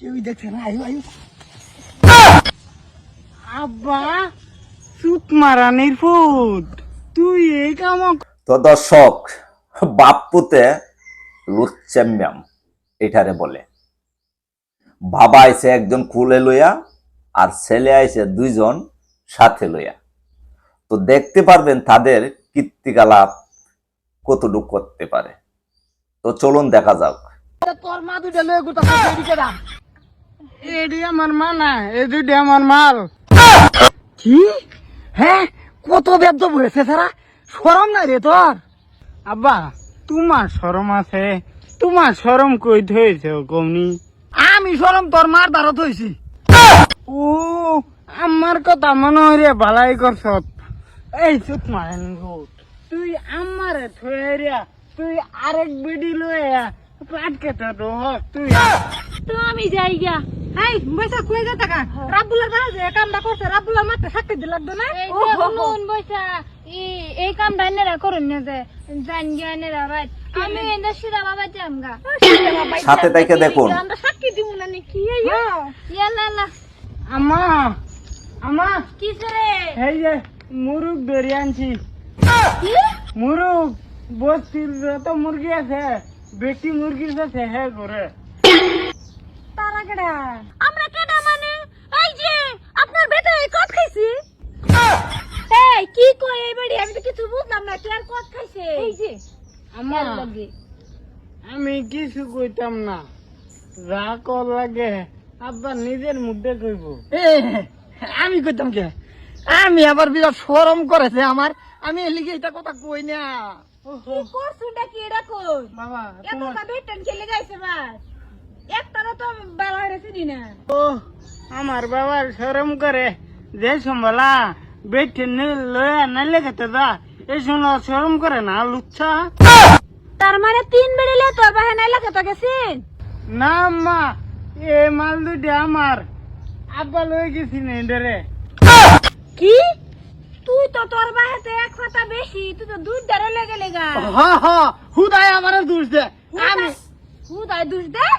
কেউই দেখছে না আয়ু আয়ু। আব্বা চুত মারানির ফুট। তুই এই কাম তো দর্শক বাপ্পুতে লুচ্চাম্যাম এটারে বলে। বাবা আইছে একজন কুলে লইয়া আর ছেলে আইছে দুইজন সাথে লইয়া। তো দেখতে পারবেন তাদের কীর্তিকলাপ কতটুকু করতে পারে। তো চলুন দেখা যাক। তোর মা দুইটা লয়ে গুতা মা না মাল। কি? হ্যাঁ? কত আব্বা আছে। আমি সরম তোর মার দ্বারত হইছি ও, আমার কথা মনে হয় রে ভালাই করছ। এই চুত মারেন তুই আমারে তুই আরেক বেডি লইয়া পাটকে তো তুই তো আমি যাই গিয়া। এই বৈশা কই যা টাকা রাব্বুলার বাড়া যে কামটা করছে রাব্বুলার মারতে সাক্ষী দিল লাগতো না? শুনুন বৈশা ই- এই কামটা এনেরা করুন না যে জান গিয়া এনেরা রাত আমি এনে সিরা বাবা জামগা সাথে তাইকে দেখুন। আমরা সাক্ষী দিব না নাকি ইয়ালা ইয়ালা আমা আমা। কিসে রে এই যে মুরুগ ধরে আনছি। মুরুগ বস্তির যত মুরগি আছে বেটি মুরগির সাথে হে করে কেডা? আমরা কেডা মানে? এই যে আপনার বেটা এই কত খাইছি? এই কি কই এই বাড়ি? আমি তো কিছু বুঝলাম না কে আর কত খাইছে? এই যে আমার আমি কিছু কইতাম না। যা কর লাগে আব্বা নিজের মুখে কইব। এ আমি কইতাম কে? আমি আবার বিরাট সরম করেছে আমার। আমি এলিগে এটা কথা কই না। কি করছুটা কি এটা কই? বাবা এত বেটন খেলে গাইছে তো বাবা হইরে চিনি না। ও আমার বাবার শরম করে। যে সম্বলা বেটে লয়া নাইলে খেতে দা। এই সময় শরম করে না লুচ্ছা। তার মানে তিন বেড়িলে তোর বাহে নাই লাগে তো গেছিন? না মা এ মাল দুটি আমার। আব্বা লয়ে গেছি না এডারে কি? তুই তো তোর বাহেতে এক কথা বেশি তুই তো দুধ দাঁড়ে লেগে লেগা। হ হ হুদায় আমার দোষ দে। আমি হুদায় দুধ দে? হ্যাঁ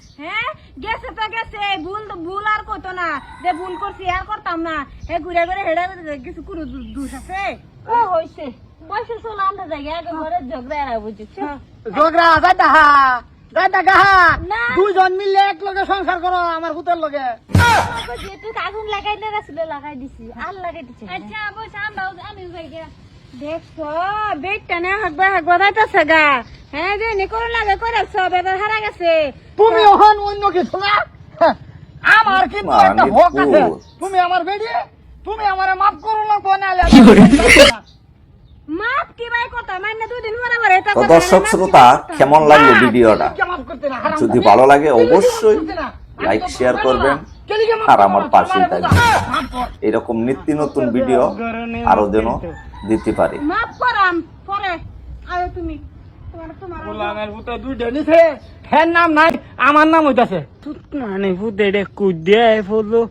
হ্যাঁ গেছে তো গেছে ভুল তো ভুল আর কইতো না। যে ভুল করছি আর করতাম না। হে ঘুরে ঘুরে হেডে কিছু কোনো দোষ আছে? ও হইছে। বয়সে চলো আমরা জায়গা আগে ঘরে ঝগড়া আর বুঝেছ। ঝগড়া যাই দেখা। যাই দেখা। না। দুইজন মিলে এক লগে সংসার করো আমার হুতের লগে। যেহেতু আগুন লাগাই না রাছিল লাগাই দিছি আর লাগাই দিছি আচ্ছা বস আমরাও আমি জায়গা দেখছ? বেটটা না হাগবা হাগবা যাইতাছে গা। হ্যাঁ যে নি করুন লাগে সব এবার হারা গেছে। তুমি ওখান অন্য কিছু না আমার কিন্তু মানে একটা হক আছে। তুমি আমার বেডি তুমি আমারে মাফ করো না কোন আলে মাপ কি ভাই কথা? মানে পরে পরে এটা দর্শক শ্রোতা কেমন লাগল ভিডিওটা? মাফ যদি ভালো লাগে অবশ্যই লাইক শেয়ার করব করবেন। মাফ আর আমার না, পাশেই থাকবেন। মাফ। এরকম নিত্য নতুন ভিডিও আরও যেন দিতে পারি। মাপ করাম পরে আয়ো তুমি। তোমার তোমার গোলামের পুতো দুইটা নিছে। হ্যাঁ নাম নাই আমার নাম হইতাছে। মানে পুতে রে কুদিয়া ফুলো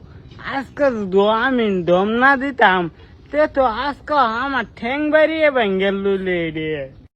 আজকে যদি আমি দম না দিতাম তে তো আজকে আমার ঠ্যাং বাড়িয়ে ভেঙ্গেল লুলে রে।